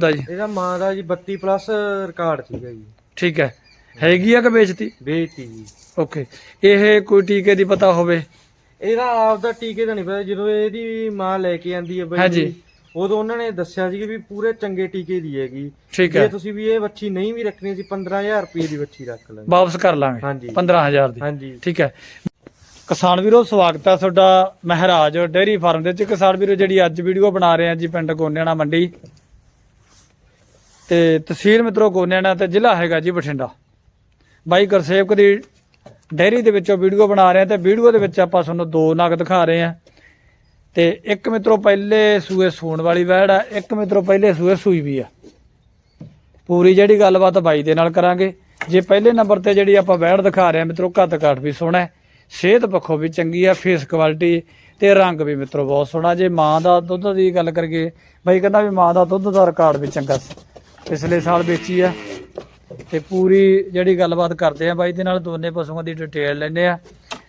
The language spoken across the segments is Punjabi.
ਦਾ ਜੀ? ਇਹਦਾ ਮਾਂ ਦਾ ਜੀ 32 ਪਲੱਸ ਰਿਕਾਰਡ ਸੀਗਾ ਜੀ। ਠੀਕ ਹੈ। ਹੈਗੀ ਆ ਕਿ ਵੇਚਤੀ? ਵੇਚਤੀ ਜੀ। ਓਕੇ। ਇਹ ਕੋਈ ਟੀਕੇ ਦੀ ਪਤਾ ਹੋਵੇ? ਇਹਦਾ ਆਪਦਾ ਟੀਕੇ ਦਾ ਨਹੀਂ ਪਤਾ। ਜਦੋਂ ਇਹਦੀ ਮਾਂ ਲੈ ਕੇ ਆਂਦੀ ਹੈ ਬਾਈ। ਜੀ, ਉਦੋਂ ਉਹਨਾਂ ਨੇ ਦੱਸਿਆ ਸੀ ਕਿ ਵੀ ਪੂਰੇ ਚੰਗੇ ਟੀਕੇ ਦੀ ਹੈਗੀ। ਠੀਕ ਜੇ ਹੈ। ਤੁਸੀਂ ਵੀ ਇਹ ਵੱਛੀ ਨਹੀਂ ਵੀ ਰੱਖਣੀ ਸੀ 15000 ਰੁਪਏ ਦੀ ਵੱਛੀ ਰੱਖ ਲਾਂਗੇ। ਵਾਪਸ ਕਰ ਲਾਂਗੇ। ਹਾਂਜੀ। 15000 ਦੀ। ਹਾਂਜੀ। ਠੀਕ ਹੈ। ਕਿਸਾਨ ਵੀਰੋ ਸਵਾਗਤ ਹੈ ਤੁਹਾਡਾ ਮਹਾਰਾਜ ਡੇਅਰੀ ਫਾਰਮ ਦੇ ਵਿੱਚ। ਕਿਸਾਨ ਵੀਰੋ ਜਿਹੜੀ ਅੱਜ ਵੀਡੀਓ ਬਣਾ ਰਹੇ ਆ ਜੀ ਪਿੰਡ ਗੋਨਿਆਣਾ ਮੰਡੀ। ਤੇ ਤਹਿਸੀਲ ਮਿੱਤਰੋ ਗੋਨਿਆਣਾ ਤੇ ਜ਼ਿਲ੍ਹਾ ਹੈਗਾ ਜੀ ਬਠਿੰਡਾ। ਬਾਈ ਗੁਰਸੇਵਕ ਦੀ ਡੇਅਰੀ ਦੇ ਵਿੱਚੋਂ ਵੀਡੀਓ ਬਣਾ ਰਹੇ ਆ ਤੇ ਵੀਡੀਓ ਦੇ ਵਿੱਚ ਆਪਾਂ ਤੁਹਾਨੂੰ ਦੋ ਨਗ ਦਿਖਾ ਰਹੇ ਆ ਤੇ ਇੱਕ ਮਿੱਤਰੋ ਪਹਿਲੇ ਸੂਏ ਸੂਣ ਵਾਲੀ ਵੈੜ ਆ, ਇੱਕ ਮਿੱਤਰੋ ਪਹਿਲੇ ਸੂਏ ਸੂਈ ਵੀ ਆ। ਪੂਰੀ ਜਿਹੜੀ ਗੱਲਬਾਤ ਬਾਈ ਦੇ ਨਾਲ ਕਰਾਂਗੇ। ਜੇ ਪਹਿਲੇ ਨੰਬਰ ਤੇ ਜਿਹੜੀ ਆਪਾਂ ਵੈੜ ਦਿਖਾ ਰਹੇ ਆ ਮਿੱਤਰੋ ਘੱਟ ਘੱਟ ਵੀ ਸੋਹਣਾ ਸਿਹਤ ਪੱਖੋਂ ਵੀ ਚੰਗੀ ਆ ਫੇਸ ਕੁਆਲਿਟੀ ਤੇ ਰੰਗ ਵੀ ਮਿੱਤਰੋ ਬਹੁਤ ਸੋਹਣਾ। ਜੇ ਮਾਂ ਦਾ ਦੁੱਧ ਦੀ ਗੱਲ ਕਰੀਏ, ਬਾਈ ਕਹਿੰਦਾ ਵੀ ਮਾਂ ਦਾ ਦੁੱਧ ਦਾ ਰਿਕਾਰਡ ਵੀ ਚੰਗਾ ਸੀ। ਪਿਛਲੇ ਸਾਲ ਵੇਚੀ ਆ ਤੇ ਪੂਰੀ ਜਿਹੜੀ ਗੱਲਬਾਤ ਕਰਦੇ ਆ ਬਾਈ ਦੇ ਨਾਲ ਦੋਨੇ ਪਸ਼ੂਆਂ ਦੀ ਡਿਟੇਲ ਲੈਂਦੇ ਆ।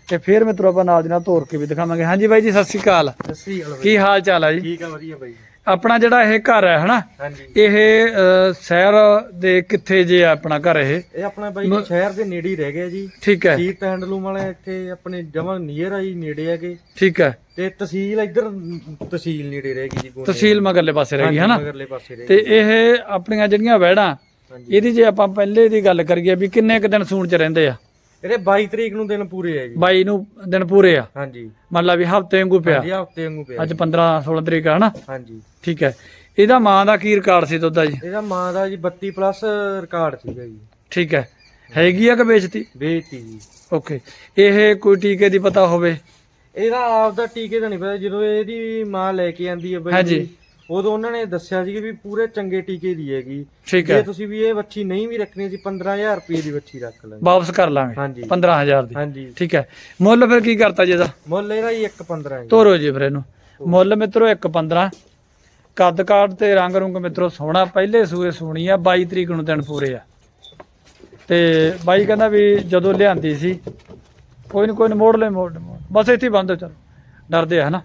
ਤੇ ਫਿਰ ਮਿੱਤਰੋ ਆਪਾਂ ਨਾਲ ਦੀ ਨਾਲ ਤੋਰ ਕੇ ਵੀ ਦਿਖਾਵਾਂਗੇ। ਹਾਂਜੀ ਬਾਈ ਜੀ ਸਤਿ ਸ਼੍ਰੀ ਅਕਾਲ। ਸੱਸੀ ਗੱਲ ਕੀ ਹਾਲ ਚਾਲ ਆ ਜੀ? ਠੀਕ ਆ ਵਧੀਆ ਬਾਈ। ਆਪਣਾ ਜਿਹੜਾ ਇਹ ਘਰ ਹੈ ਹਨਾ? ਹਾਂਜੀ। ਇਹ ਅ, ਸ਼ਹਿਰ ਦੇ ਕਿੱਥੇ ਜੇ ਆ ਆਪਣਾ ਘਰ ਇਹ? ਇਹ ਆਪਣਾ ਬਾਈ ਜੀ ਸ਼ਹਿਰ ਦੇ ਨੇੜੇ ਹੀ ਰਹਿ ਗਿਆ ਜੀ। ਠੀਕ ਹੈ। ਸੀਤ ਹੈਂਡਲੂਮ ਵਾਲੇ ਇੱਥੇ ਆਪਣੇ ਜਮਾ ਨੀਅਰ ਆ ਜੀ ਨੇੜੇ ਹੈਗੇ। ਠੀਕ ਹੈ। ਤੇ ਤਹਿਸੀਲ ਇੱਧਰ ਤਹਿਸੀਲ ਨੇੜੇ ਰਹਿ ਗਈ ਜੀ ਗੋਨੇ ਤਹਿਸੀਲ ਮਗਰਲੇ ਪਾਸੇ ਰਹਿ ਗਈ ਹਨਾ? ਮਗਰਲੇ ਪਾਸੇ ਰਹਿ ਤੇ ਇਹ ਆਪਣੀਆਂ ਜਿਹੜੀਆਂ ਵੈੜਾਂ ਹਾਂਜੀ। ਇਹਦੀ ਜੇ ਆਪਾਂ ਪਹਿਲੇ ਦੀ ਗੱਲ ਕਰੀਏ ਵੀ ਕਿੰਨੇ ਕੁ ਦਿਨ ਸੂਣ ਚ ਰਹਿੰਦੇ ਆ? ਇਹਦੇ 22 ਤਰੀਕ ਨੂੰ ਦਿਨ ਪੂਰੇ ਆ ਜੀ। 22 ਨੂੰ ਦਿਨ ਪੂਰੇ ਆ। ਹਾਂਜੀ। ਮੰਨ ਲਾ ਵੀ ਹਫ਼ਤੇ ਵਾਂਗੂ ਪਿਆ। ਹਾਂਜੀ ਹਫ਼ਤੇ ਵਾਂਗੂ ਪਿਆ ਅੱਜ 15 16 ਤਰੀਕ ਆ ਹਨਾ? ਹਾਂਜੀ। ਠੀਕ ਹੈ। ਇਹਦਾ ਮਾਂ ਦਾ ਕੀ ਰਿਕਾਰਡ ਸੀ ਦੁੱਧ ਦਾ ਜੀ? ਇਹਦਾ ਮਾਂ ਦਾ ਜੀ 32 ਪਲੱਸ ਰਿਕਾਰਡ ਸੀਗਾ ਜੀ। ਠੀਕ ਹੈ। ਹੈਗੀ ਆ ਕਿ ਵੇਚਤੀ? ਵੇਚਤੀ ਜੀ। ਓਕੇ। ਇਹ ਕੋਈ ਟੀਕੇ ਦੀ ਪਤਾ ਹੋਵੇ? ਇਹਦਾ ਆਪਦਾ ਟੀਕੇ ਦਾ ਨਹੀਂ ਪਤਾ ਜਦੋਂ ਇਹਦੀ ਮਾਂ ਲੈ ਕੇ ਆਂਦੀ ਹੈ ਬਾਈ ਉਦੋਂ ਉਹਨਾਂ ਨੇ ਦੱਸਿਆ ਸੀ ਕਿ ਵੀ ਪੂਰੇ ਚੰਗੇ ਟੀਕੇ ਦੀ ਹੈਗੀ। ਠੀਕ ਜੇ ਹੈ। ਤੁਸੀਂ ਵੀ ਇਹ ਵੱਛੀ ਨਹੀਂ ਵੀ ਰੱਖਣੀ ਸੀ 15000 ਰੁਪਏ ਦੀ ਵੱਛੀ ਰੱਖ ਲਾਂਗੇ ਵਾਪਸ ਕਰ ਲਾਂਗੇ। ਹਾਂਜੀ। 15000 ਦੀ। ਹਾਂਜੀ। ਠੀਕ ਹੈ। ਮੁੱਲ ਫਿਰ ਕੀ ਕਰਤਾ ਜੀ ਇਹਦਾ? ਮੁੱਲ ਇਹਦਾ ਹੀ 1.15 ਜੀ। ਤੋਰੋ ਜੀ ਫਿਰ ਇਹਨੂੰ। ਮੁੱਲ ਮਿੱਤਰੋ 1.15 ਕੱਦ ਕਾਠ ਤੇ ਰੰਗ ਰੁੰਗ ਮਿੱਤਰੋ ਸੋਹਣਾ। ਪਹਿਲੇ ਸੂਏ ਸੋਹਣੀ ਆ 22 ਤਰੀਕ ਨੂੰ ਦਿਨ ਪੂਰੇ ਆ। ਤੇ ਬਾਈ ਕਹਿੰਦਾ ਵੀ ਜਦੋਂ ਲਿਆਂਦੀ ਸੀ ਕੋਈ ਨਾ ਕੋਈ ਨਾ ਮੋੜ ਲੈ ਮੋੜ ਲੈ, ਮੋੜ ਬਸ ਇੱਥੇ ਹੀ ਬੰਦ ਹੋ ਚਲੋ। ਡਰਦੇ ਆ ਹਨਾ?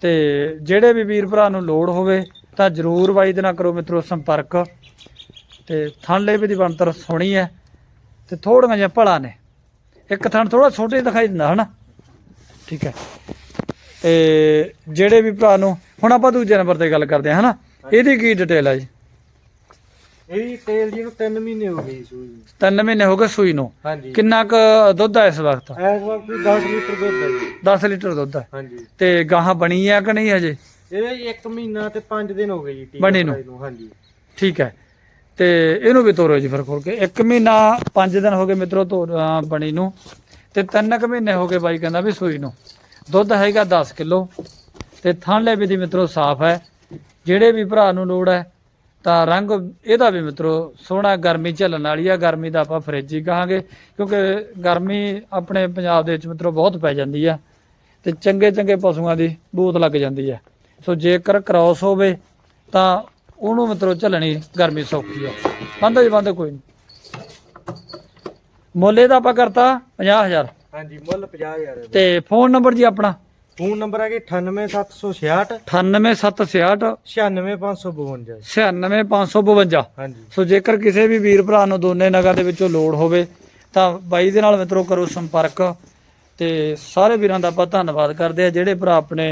ਤੇ ਜਿਹੜੇ ਵੀ ਵੀਰ ਭਰਾ ਨੂੰ ਲੋੜ ਹੋਵੇ ਤਾਂ ਜਰੂਰ ਬਾਈ ਦੇ ਨਾਲ ਕਰੋ ਮਿੱਤਰੋ ਸੰਪਰਕ। ਤੇ ਥਣ ਲੈ ਵੀ ਦੀ ਬਣਤਰ ਸੋਹਣੀ ਹੈ ਤੇ ਥੋੜੀਆਂ ਜਿਹਾ ਭਲਾ ਨੇ। ਇੱਕ ਥਣ ਥੋੜਾ ਛੋਟੇ ਦਿਖਾਈ ਦਿੰਦਾ, ਹਨਾ? ਠੀਕ ਹੈ। ਤੇ ਜਿਹੜੇ ਵੀ ਭਰਾ ਨੂੰ, ਹੁਣ ਆਪਾਂ ਦੂਜੇ ਨੰਬਰ ਤੇ ਗੱਲ ਕਰਦੇ ਹਾਂ, ਹਨਾ? ਇਹਦੀ ਕੀ ਡਿਟੇਲ ਹੈ ਜੀ? ਇਹਦੀ ਤੇਲ ਜੀ ਨੂੰ 3 ਮਹੀਨੇ ਹੋ ਗਏ ਜੀ ਸੂਈ ਨੂੰ। ਤਿੰਨ ਮਹੀਨੇ ਹੋ ਗਏ ਸੂਈ ਨੂੰ। ਹਾਂਜੀ। ਕਿੰਨਾ ਕੁ ਦੁੱਧ ਹੈ ਇਸ ਵਕਤ? ਇਸ ਵਕਤ 10 ਲੀਟਰ ਦੁੱਧ ਹੈ ਜੀ। 10 ਲੀਟਰ ਦੁੱਧ ਹੈ ਹਾਂਜੀ। ਤੇ ਗਾਹਾਂ ਬਣੀ ਆ ਕਿ ਨਹੀਂ ਹਜੇ? ਇਹਦੇ ਜੀ 1 ਮਹੀਨਾ ਤੇ 5 ਦਿਨ ਹੋ ਗਏ ਜੀ ਟੀਕਾ ਬਣੀ ਨੂੰ। ਲਗਾਏ ਨੂੰ ਹਾਂਜੀ। ਠੀਕ ਹੈ। ਤੇ ਇਹਨੂੰ ਵੀ ਤੋਰੋ ਜੀ ਫਿਰ ਖੋਲ ਕੇ। ਇੱਕ ਮਹੀਨਾ 5 ਦਿਨ ਹੋ ਗਏ ਮਿੱਤਰੋ ਤੋਰ ਅਹ ਬਣੀ ਨੂੰ। ਤੇ ਤਿੰਨ ਕੁ ਮਹੀਨੇ ਹੋ ਗਏ ਬਾਈ ਕਹਿੰਦਾ ਵੀ ਸੂਈ ਨੂੰ। ਦੁੱਧ ਹੈਗਾ 10 ਕਿਲੋ। ਤੇ ਥਣ ਲੈ ਵੀ ਦੀ ਮਿੱਤਰੋ ਸਾਫ਼ ਹੈ। ਜਿਹੜੇ ਵੀ ਭਰਾ ਨੂੰ ਲੋੜ ਹੈ ਤਾਂ ਰੰਗ ਇਹਦਾ ਵੀ ਮਿੱਤਰੋ ਸੋਹਣਾ ਗਰਮੀ ਝੱਲਣ ਵਾਲੀ ਆ ਗਰਮੀ ਦਾ ਆਪਾਂ ਫਰਿੱਜ ਹੀ ਕਹਾਂਗੇ ਕਿਉਂਕਿ ਗਰਮੀ ਆਪਣੇ ਪੰਜਾਬ ਦੇ ਵਿੱਚ ਮਿੱਤਰੋ ਬਹੁਤ ਪੈ ਜਾਂਦੀ ਆ ਤੇ ਚੰਗੇ ਚੰਗੇ ਪਸ਼ੂਆਂ ਦੀ ਬੂਤ ਲੱਗ ਜਾਂਦੀ ਹੈ ਸੋ ਜੇਕਰ ਕ੍ਰਾਸ ਹੋਵੇ ਤਾਂ ਉਹਨੂੰ ਮਤਲਬ ਝੱਲਣੀ ਗਰਮੀ ਸੌਖੀ ਆ। ਬੰਦਾ ਜੀ ਬੰਦਾ ਕੋਈ ਨਹੀਂ ਮੁੱਲ ਇਹਦਾ ਆਪਾਂ ਕਰਤਾ 50000 ਹਾਂਜੀ ਮੁੱਲ 50000 ਹੈ। ਤੇ ਫੋਨ ਨੰਬਰ ਜੀ ਆਪਣਾ? ਫੋਨ ਨੰਬਰ ਹੈਗੇ 98766 98766 96552 96552 ਹਾਂਜੀ। ਸੋ ਜੇਕਰ ਕਿਸੇ ਵੀ ਵੀਰ ਭਰਾ ਨੂੰ ਦੋਨੇ ਨਗਾਂ ਦੇ ਵਿੱਚੋਂ ਲੋੜ ਹੋਵੇ ਤਾਂ ਬਾਈ ਦੇ ਨਾਲ ਮਿੱਤਰੋ ਕਰੋ ਸੰਪਰਕ। ਤੇ ਸਾਰੇ ਵੀਰਾਂ ਦਾ ਆਪਾਂ ਧੰਨਵਾਦ ਕਰਦੇ ਆ ਜਿਹੜੇ ਭਰਾ ਆਪਣੇ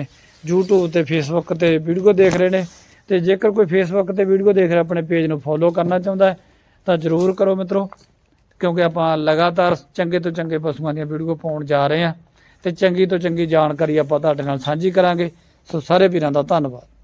YouTube ਤੇ Facebook ਤੇ ਵੀਡੀਓ ਦੇਖ ਰਹੇ ਨੇ। ਤੇ ਜੇਕਰ ਕੋਈ Facebook ਤੇ ਵੀਡੀਓ ਦੇਖ ਰਿਹਾ ਆਪਣੇ ਪੇਜ ਨੂੰ ਫੋਲੋ ਕਰਨਾ ਚਾਹੁੰਦਾ ਹੈ ਤਾਂ ਜਰੂਰ ਕਰੋ ਮਿੱਤਰੋ ਕਿਉਂਕਿ ਆਪਾਂ ਲਗਾਤਾਰ ਚੰਗੇ ਤੋਂ ਚੰਗੇ ਪਸ਼ੂਆਂ ਦੀਆਂ ਵੀਡੀਓ ਪਾਉਣ ਜਾ ਰਹੇ ਹਾਂ। ਤੇ ਚੰਗੀ ਤੋਂ ਚੰਗੀ ਜਾਣਕਾਰੀ ਆਪਾਂ ਤੁਹਾਡੇ ਨਾਲ ਸਾਂਝੀ ਕਰਾਂਗੇ। ਸੋ ਸਾਰੇ ਵੀਰਾਂ ਦਾ ਧੰਨਵਾਦ।